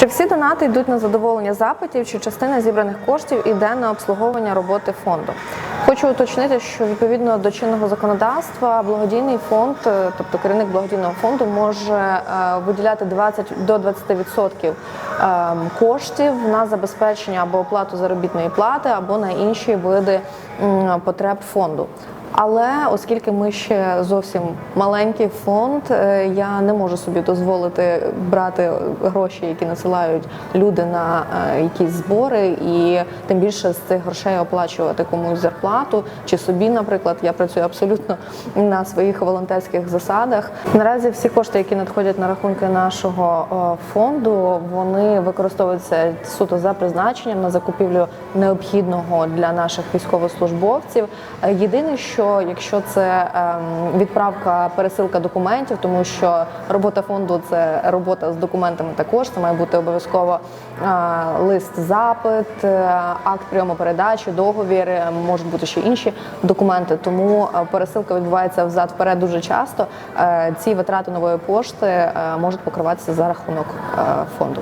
Чи всі донати йдуть на задоволення запитів, чи частина зібраних коштів іде на обслуговування роботи фонду? Хочу уточнити, що відповідно до чинного законодавства благодійний фонд, е, тобто керівник благодійного фонду, може е, виділяти 20 до 20% ем, коштів на забезпечення або оплату заробітної плати, або на інші види потреб фонду. Але оскільки ми ще зовсім маленький фонд, е, я не можу собі дозволити брати гроші, які насилають люди на е, якісь збори, і тим більше з цих грошей оплачувати комусь зарплату чи собі, наприклад, я працюю абсолютно на своїх волонтерських засадах. Наразі всі кошти, які надходять на рахунки нашого е, фонду, вони використовуються суто за призначенням на закупівлю необхідного для наших військовослужбовців. Єдине, що якщо це ем, відправка пересилка документів, тому що робота фонду це робота з документами також. Це має бути обов'язково е, лист, запит, е, акт прийому передачі, договір, е, можуть бути ще інші документи. Тому пересилка відбувається взад вперед дуже часто. Ці витрати нової пошти можуть покриватися за рахунок фонду.